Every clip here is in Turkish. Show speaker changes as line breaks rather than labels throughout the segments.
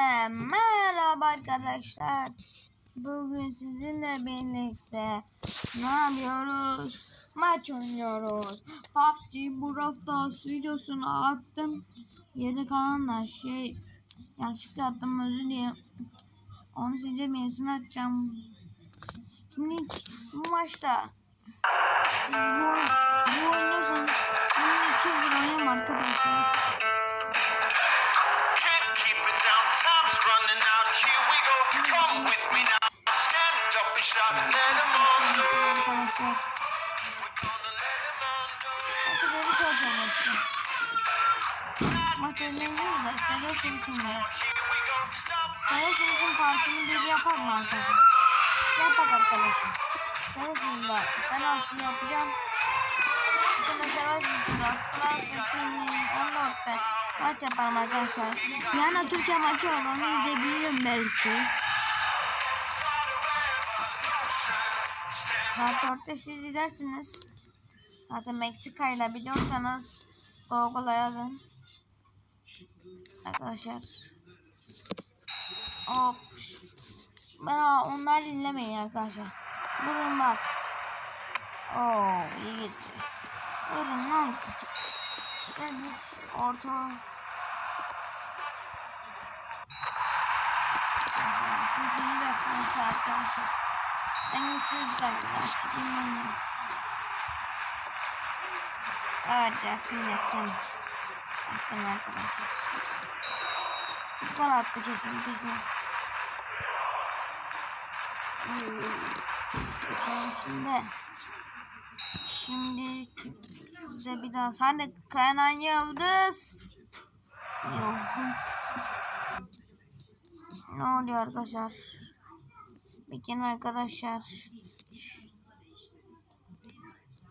Merhaba arkadaşlar. Bugün sizinle birlikte ne yapıyoruz? Maç oynuyoruz. PUBG Brawl Stars videosunu attım. Geri kalanlar şey yanlışlıkla attım özür dilerim. Onu sileceğim yenisini atacağım. Şimdi bu maçta siz bu, bu oynuyorsanız bunun iki yıldır oynuyorum arkadaşlar. Arkadaşlar. Maçları soracağım hepsi. Maç oynayacağız da Sera Sürüşü'nde.
Here we go. Stop.
Sera Sürüşü'nün partini bir yapar mı arkadaşlar? Yapak arkadaşlar. Sera Sürüşü'nde penaltı yapacağım. Sonra Sera Sürüşü'nde Fransa 2014'te maç yaparım arkadaşlar. Yani Türkiye maçı var onu izleyebilirim belki. 4'te siz izlersiniz. Zaten Meksika ile biliyorsanız Google'a yazın. Arkadaşlar. Hop. Ben onlar dinlemeyin arkadaşlar. Vurun bak. Oo iyi gitti. Vurun oldu? Evet orta. Çünkü iyi de arkadaşlar. En güçlü derler. Bilmem Evet yakın kesin kesin. Şimdi şimdi size bir daha de Kayanan Yıldız. Ne oluyor arkadaşlar? Bekleyin arkadaşlar.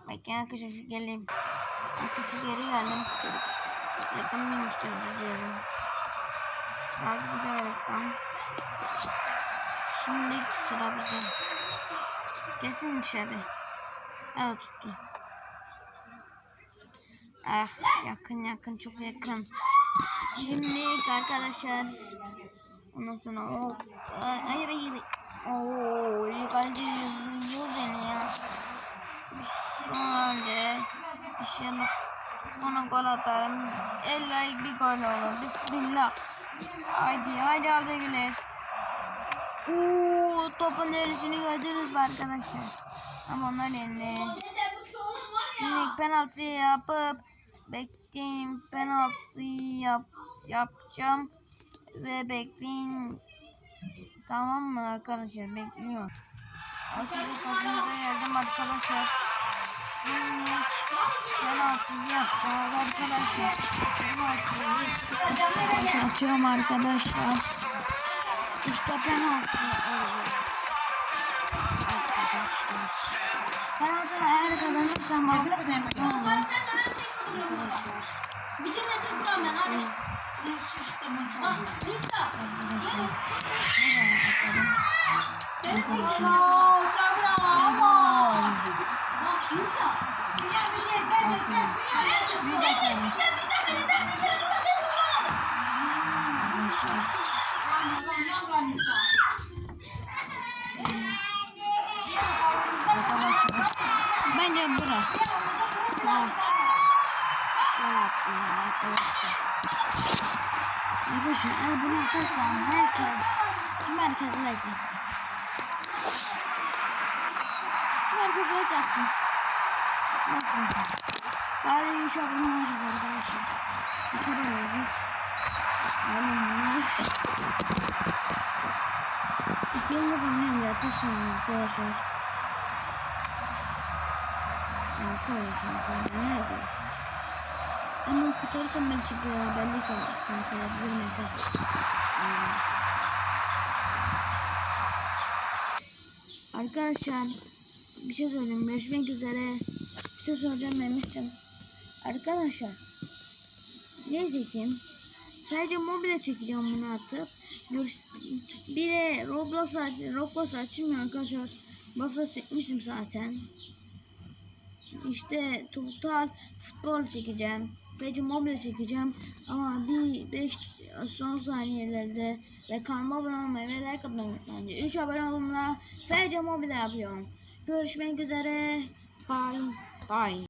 Bekleyin arkadaşlar şu geleyim. Arkadaşlar geri geldim. De özür dilerim. Az reklam. Şimdi sıra bize. Kesin dışarı. Evet tuttu. Ah yakın yakın çok yakın. Şimdi arkadaşlar. Ondan sonra o hayır hayır. Oo yukarıda yüzüyor beni ya. Sonra inşallah ona gol atarım. Elle bir gol olur. Bismillah. Haydi haydi Arda Güler. Oo topun neresini gördünüz arkadaşlar? Ama onlar elinde. Şimdi penaltı yapıp bekleyin penaltı yap yapacağım ve bekleyin tamam mı arkadaşlar bekliyorum. Aslında pasımıza geldim arkadaşlar. Şimdi penaltı yapacağız arkadaşlar. Penaltıyı atıyorum arkadaşlar. İşte penaltı olacak. Penaltıyla eğer kazanırsam? Arkadaşlar.
Bitirme tek buram ben hadi. Ah, Nisa.
Allah sabır Allah.
Ah, Nisa.
Güzel bir şey etmez etmez.
Bir dakika. Arkadaşlar. Bence bura. Sağ. Sol ya arkadaşlar. Arkadaşlar eğer bunu atarsam herkes tüm herkes like etsin. Tüm herkes like atsın. Nasıl? Bari inşallah bunu olacak arkadaşlar. Bir kere olacağız. Oğlum bunlar. İki yıldır oynuyorum gerçekten arkadaşlar. Sen söyle sen sen ne yapıyorsun? Ama kurtarsam belki beraberlik olur. Kurtarabilirim arkadaşlar. Arkadaşlar bir şey söyleyeyim. Görüşmek üzere. Bir şey soracağım demiştim. Arkadaşlar neyse ki sadece mobile çekeceğim bunu atıp görüş bir de Roblox aç Roblox açmıyor arkadaşlar. Roblox çekmişim zaten. İşte total futbol çekeceğim. FC Mobile çekeceğim. Ama bir 5 son saniyelerde ve kanalıma abone olmayı ve like atmayı unutmayın. 3 abone olumla FC Mobile yapıyorum. Görüşmek üzere. Bye. Bye.